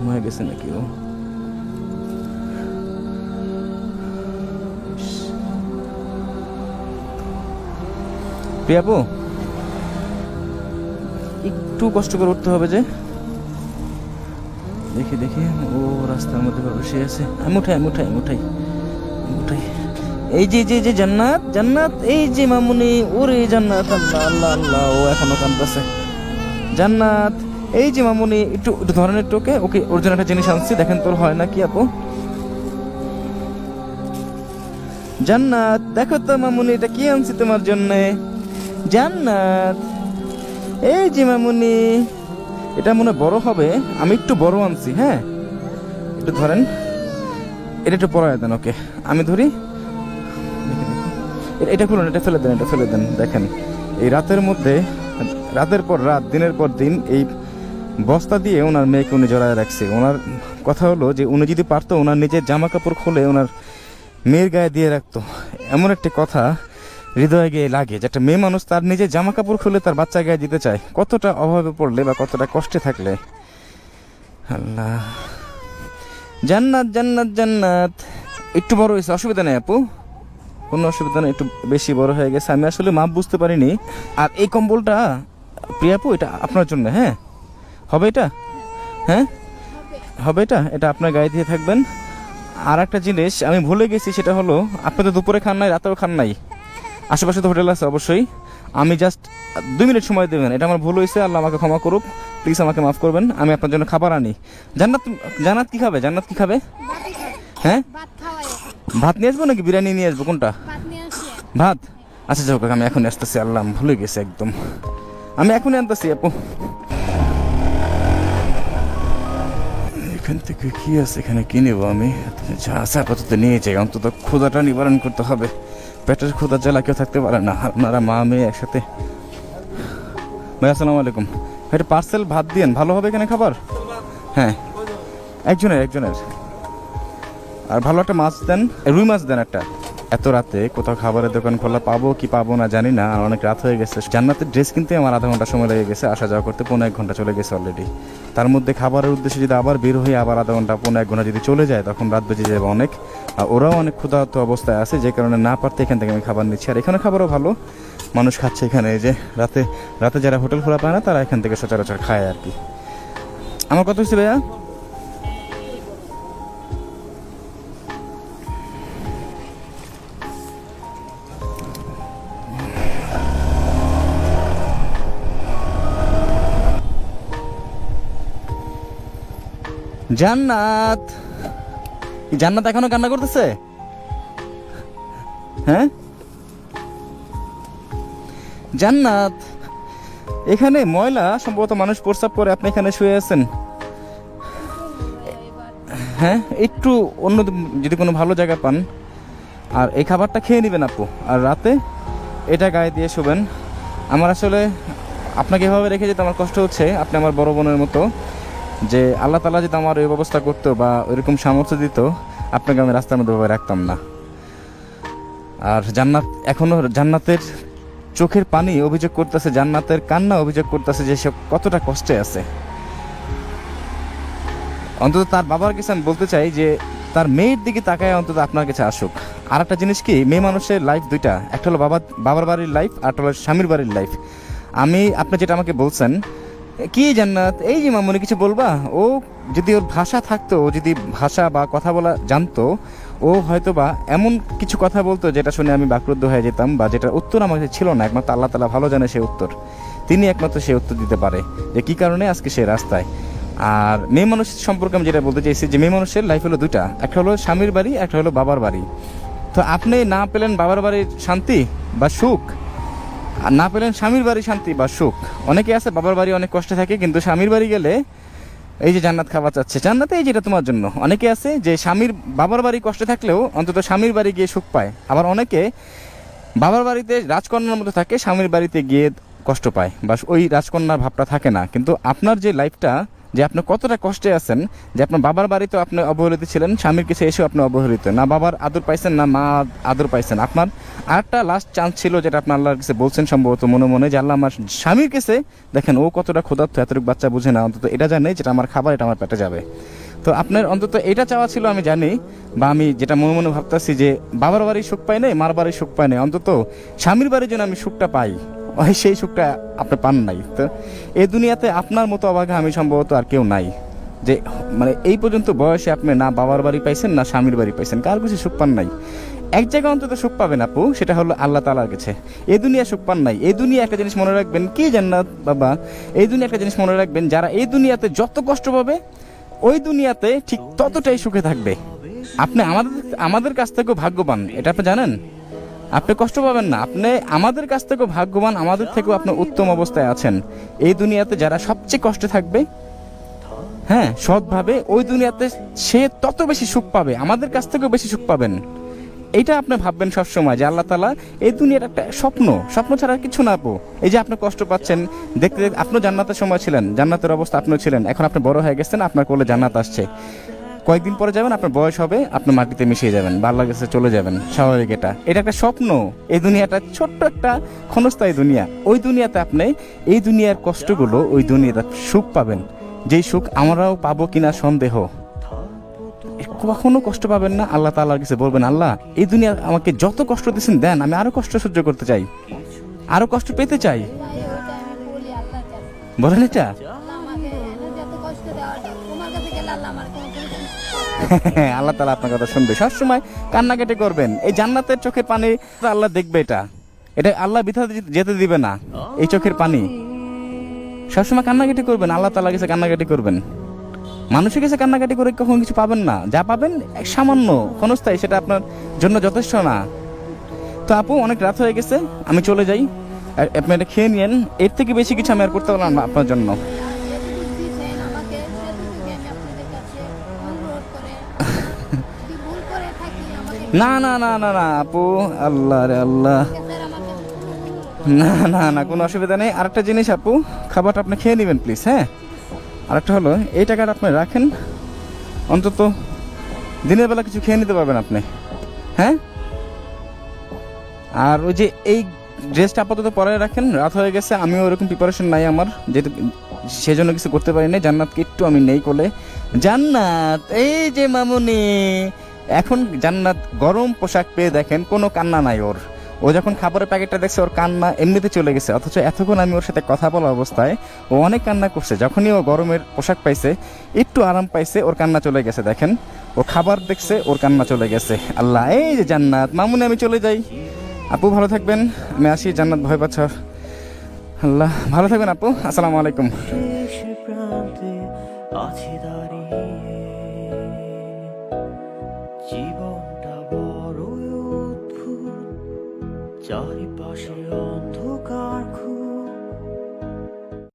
ঘুমায় গেছে নাকি ও। প্রিয়াপু, একটু কষ্ট করে উঠতে হবে যে। দেখি দেখি, ও রাস্তার মধ্যে বসে আছে। আমি উঠাই আমি উঠাই উঠাই উঠাই এই যে যে যে জান্নাত জান্নাত, এই যে মামুনি, ওরে জান্নাত আল্লাহ আল্লাহ, ও এখনও কাঁদতেছে। জান্নাত এই যে মামুনি, একটু একটু ধরনের টোকে ওকে? ওর জন্য একটা জিনিস আনছি, দেখেন তোর হয় না কি আপু? জান্নাত, দেখো তো মামুনি, এটা কি আনছি তোমার জন্য? জান্নাত, এই যে মামুনি, এটা মনে বড় হবে, আমি একটু বড় আনছি হ্যাঁ? একটু ধরেন, এটা একটু পড়ায় দেন, ওকে? আমি ধরি, এটা খুলুন, এটা ফেলে দেন, এটা ফেলে দেন, দেখেন। এই রাতের মধ্যে, রাতের পর রাত, দিনের পর দিন, এই বস্তা দিয়ে ওনার মেয়েকে উনি জড়ায় রাখছে। ওনার কথা হলো যে, উনি যদি পারতো, ওনার নিজের জামা কাপড় খুলে ওনার মেয়ের গায়ে দিয়ে রাখতো। এমন একটি কথা হৃদয়ে গিয়ে লাগে যে, একটা মেয়ে মানুষ তার নিজের জামা কাপড় খুলে তার বাচ্চা গায়ে দিতে চায়। কতটা অভাবে পড়লে বা কতটা কষ্টে থাকলে? আল্লাহ। জান্নাত জান্নাত জান্নাত। একটু বড় হয়েছে, অসুবিধা নেই আপু। কোনো অসুবিধা নেই, একটু বেশি বড় হয়ে গেছে। আমি আসলে মাপ বুঝতে পারিনি। আর এই কম্বলটা প্রিয়াপু এটা আপনার জন্য হ্যাঁ? হবে এটা? হ্যাঁ? হবে এটা? এটা আপনার গায়ে দিয়ে থাকবেন। আর একটা জিনিস আমি ভুলে গেছি সেটা হলো আপনি তো দুপুরে খান নাই রাতেও খান নাই। আশেপাশে তো হোটেল আছে অবশ্যই। আমি জাস্ট দুই মিনিট সময় দেবেন। এটা আমার ভুল হয়েছে আল্লাহ আমাকে ক্ষমা করুক। প্লিজ আমাকে মাফ করবেন। আমি আপনার জন্য খাবার আনি। জান্নাত জান্নাত কি খাবে? জান্নাত কি খাবে? হ্যাঁ? ভাত নিয়ে আসব নাকি বিরিয়ানি নিয়ে আসব? কোনটা? ভাত? আচ্ছা যাও কাকা, আমি এখন আসতেছি আল্লাহ ভুলে গেছি একদম। আমি এখনই আনতেছি আপু। এখান থেকে কি আছে? এখানে কি নেব আমি? যা আছে আপাতত নিয়ে যাই। অন্তত ক্ষুধাটা নিবারণ করতে হবে। পেটের ক্ষুধা জ্বালা কেউ থাকতে পারে না। আপনারা মা, মেয়ে একসাথে। ভাই, আসসালামু আলাইকুম। একটা পার্সেল ভাত দিয়েন। ভালো হবে এখানে খাবার? হ্যাঁ। একজনের একজনের। আর ভালো একটা মাছ দেন। রুই মাছ দেন একটা। এত রাতে কোথাও খাবারের দোকান খোলা পাবো কি পাবো না জানি না, আর অনেক রাত হয়ে গেছে। জান্নাতের ড্রেস কিনতে আমার আধা ঘণ্টা সময় লেগে গেছে, আসা যাওয়া করতে পনেরো এক ঘণ্টা চলে গেছে অলরেডি তার মধ্যে খাবারের উদ্দেশ্যে যদি আবার বের হয়ে আবার আধা ঘণ্টা পনেরো এক ঘণ্টা যদি চলে যায়, তখন রাত বেজে যাবে অনেক। আর ওরাও অনেক ক্ষুধার্ত অবস্থায় আছে, যে কারণে না পারতে এখান থেকে আমি খাবার নিচ্ছি। আর এখানে খাবারও ভালো, মানুষ খাচ্ছে এখানে যে রাতে রাতে যারা হোটেল খোলা পায় না, তারা এখান থেকে সচরাচর খায় আর কি। আমার কত হচ্ছে ভাইয়া জান্নাত। জান্নাত এখনও কান্না করতেছে? হ্যাঁ? জান্নাত, এখানে ময়লা সম্ভবত মানুষ প্রস্রাব করে, আপনি এখানে শুয়ে আছেন। হ্যাঁ একটু অন্য যদি কোনো ভালো জায়গা পান। আর এই খাবারটা খেয়ে নেবেন আপু, আর রাতে এটা গায়ে দিয়ে শোবেন। আমার আসলে আপনাকে এভাবে রেখে যেতে আমার কষ্ট হচ্ছে, আপনি আমার বড় বোনের মতো। যে আল্লাহ তালা যদি আমার ওই ব্যবস্থা করতো বা ওইরকম সামর্থ্য দিত, আপনাকে আমি রাস্তার মধ্যে ভাবে রাখতাম না। আর জান্নাত এখনও জান্নাতের চোখের পানি অভিযোগ করতেছে, জান্নাতের কান্না অভিযোগ করতেছে যে সে কতটা কষ্টে আছে। অন্তত তার বাবার কাছে আমি বলতে চাই যে, তার মেয়ের দিকে তাকায় অন্তত আপনার কাছে আসুক। আর একটা জিনিস কি, মেয়ে মানুষের লাইফ দুইটা, একটা হলো বাবা, বাবার বাড়ির লাইফ আর একটা হলো স্বামীর বাড়ির লাইফ আমি, আপনি যেটা আমাকে বলছেন কি জান্নাত? এই যে মামুনি, কিছু বলবা? ও যদি ওর ভাষা থাকতো, ও যদি ভাষা বা কথা বলা জানতো, ও হয়তো বা এমন কিছু কথা বলতো যেটা শুনে আমি বাকরুদ্ধ হয়ে যেতাম বা যেটার উত্তর আমার কাছে ছিল না। একমাত্র আল্লাহ তালা ভালো জানে সেই উত্তর। তিনি একমাত্র সেই উত্তর দিতে পারে যে কি কারণে আজকে সে রাস্তায়। আর মেয়ে মানুষের সম্পর্কে আমি যেটা বলতে চাইছি যে মেয়ে মানুষের লাইফ হলো দুটা একটা হলো স্বামীর বাড়ি, একটা হলো বাবার বাড়ি। তো আপনি না পেলেন বাবার বাড়ির শান্তি বা সুখ? না পেলেন স্বামীর বাড়ি শান্তি বা সুখ। অনেকে আছে, বাবার বাড়ি অনেক কষ্টে থাকে, কিন্তু স্বামীর বাড়ি গেলে এই যে জান্নাত খাবার চাচ্ছে। জান্নাতে এই যেটা তোমার জন্য। অনেকে আছে যে স্বামীর বাবার বাড়ি কষ্টে থাকলেও অন্তত স্বামীর বাড়ি গিয়ে সুখ পায়। আবার অনেকে বাবার বাড়িতে রাজকন্যার মতো থাকে, স্বামীর বাড়িতে গিয়ে কষ্ট পায়। বা ওই রাজকন্যার ভাবটা থাকে না। কিন্তু আপনার যে লাইফটা যে আপনি কতটা কষ্টে আছেন, যে আপনার বাবার বাড়িতে আপনি অবহেলিত ছিলেন, স্বামীর কাছে এসেও আপনি অবহেলিত। না বাবার আদর পাইছেন, না মা আদর পাইছেন। আপনার আরেকটা লাস্ট চান্স ছিল যেটা আপনি আল্লাহর কাছে বলছেন সম্ভবত মনে মনে, যে আল্লাহ আমার স্বামীর কাছে, দেখেন ও কতটা ক্ষুধার্ত, এতটুকু বাচ্চা বুঝে না, অন্তত এটা জানে যেটা আমার খাবার, এটা আমার পেটে যাবে। তো আপনার অন্তত এটা চাওয়া ছিল, আমি জানি, বা আমি যেটা মনে মনে ভাবতেছি যে বাবার বাড়ির সুখ পাই নাই, মার বাড়ির সুখ পাই নাই, অন্তত স্বামীর বাড়ির জন্য আমি সুখটা পাই। ওই সেই সুখটা আপনি পান নাই। তো এই দুনিয়াতে আপনার মতো অবাঘা আমি সম্ভবত আর কেউ নাই। যে মানে এই পর্যন্ত বয়সে আপনি না বাবার বাড়ি পাইছেন, না স্বামীর বাড়ি পাইছেন, কার কিছু সুখ পান নাই? এক জায়গায় অন্তত সুখ পাবেন আপু, সেটা হলো আল্লাহ তালার কাছে। এই দুনিয়া সুখ পান নাই। এই দুনিয়া একটা জিনিস মনে রাখবেন, কি জান্নাত বাবা? এই দুনিয়া একটা জিনিস মনে রাখবেন, যারা এই দুনিয়াতে যত কষ্ট পাবে, ওই দুনিয়াতে ঠিক ততটাই সুখে থাকবে। আপনি আমাদের আমাদের কাছ থেকেও ভাগ্যবান, এটা আপনি জানেন? আপনি কষ্ট পাবেন না। আপনি আমাদের কাছ থেকেও ভাগ্যবান, আমাদের থেকেও আপনি উত্তম অবস্থায় আছেন। এই দুনিয়াতে যারা সবচেয়ে কষ্টে থাকবে হ্যাঁ সৎভাবে, ওই দুনিয়াতে সে তত বেশি সুখ পাবে, আমাদের কাছ থেকেও বেশি সুখ পাবেন। এইটা আপনি ভাববেন সবসময় যে আল্লাহ তালা এই দুনিয়ার একটা স্বপ্ন স্বপ্ন ছাড়া কিছু না আপু। এই যে আপনি কষ্ট পাচ্ছেন, দেখতে দেখতে আপনিও জান্নাতের সময় ছিলেন, জান্নাতের অবস্থা আপনিও ছিলেন, এখন আপনি বড় হয়ে গেছেন, আপনার কোলে জান্নাত আসছে। কয়েকদিন পরে যাবেন, আপনার বয়স হবে, আপনার মাটিতে মিশিয়ে যাবেন বা আল্লাহর কাছে চলে যাবেন, স্বাভাবিক এটা। এটা একটা স্বপ্ন। এই দুনিয়াটা ছোট্ট একটা ক্ষণস্থায়ী দুনিয়া। ওই দুনিয়াতে আপনি এই দুনিয়ার কষ্টগুলো, ওই দুনিয়াতে সুখ পাবেন। যেই সুখ আমরাও পাবো কিনা সন্দেহ। কখনো কষ্ট পাবেন না, আল্লাহ তাআলার কাছে বলবেন, আল্লাহ, এই দুনিয়া আমাকে যত কষ্ট দিচ্ছেন দেন, আমি আরও কষ্ট সহ্য করতে চাই। আরও কষ্ট পেতে চাই। বলেন এটা? আল্লাহ তালা আপনার কথা শুনবে। সবসময় কান্নাকাটি করবেন। এই জান্নাতের চোখের পানি, আল্লাহ দেখবে এটা। এটা আল্লাহ বিথা যেতে দিবে না, এই চোখের পানি। সবসময় কান্নাকাটি করবেন, আল্লাহ তালা কাছে কান্নাকাটি করবেন। মানুষের কাছে কান্নাকাটি করে কখন কিছু পাবেন না। যা পাবেন সামান্য ক্ষণস্থায়ী, সেটা আপনার জন্য যথেষ্ট না। তো আপু, অনেক রাত হয়ে গেছে, আমি চলে যাই। আপনি এটা খেয়ে নিয়েন। এর থেকে বেশি কিছু আমি আর করতে পারলাম না আপনার জন্য। না না না না না, আপু, আল্লাহ রে আল্লাহ। না না না, কোনো অসুবিধা নেই। আরেকটা জিনিস, আপু, খাবারটা আপনি খেয়ে নেবেন প্লিজ হ্যাঁ? আরেকটা হলো, এই টাকাটা আপনি রাখেন, অন্তত দিনের বেলা কিছু খেয়ে নিতে পারবেন আপনি হ্যাঁ? আর ওই যে এই ড্রেসটা আপাতত পরে রাখেন, রাত হয়ে গেছে, আমিও ওরকম প্রিপারেশন নাই আমার, যেহেতু সেজন্য কিছু করতে পারি না জান্নাতকে একটু আমি নেই কোলে। জান্নাত, এই যে মামুনি এখন জান্নাত গরম পোশাক পেয়ে দেখেন, কোনো কান্না নাই ওর। ও যখন খাবারের প্যাকেটটা দেখছে, ওর কান্না এমনিতে চলে গেছে। অথচ এতক্ষণ আমি ওর সাথে কথা বলা অবস্থায় ও অনেক কান্না করছে। যখনই ও গরমের পোশাক পাইছে, একটু আরাম পাইছে, ওর কান্না চলে গেছে, দেখেন। ও খাবার দেখছে, ওর কান্না চলে গেছে। আল্লাহ, এই যে জান্নাত, মামুনি আমি চলে যাই। আপু, ভালো থাকবেন। আমি আসি জান্নাত ভয় পাচ্ছ। আল্লাহ, ভালো থাকবেন আপু। আসসালামু আলাইকুম। জীবন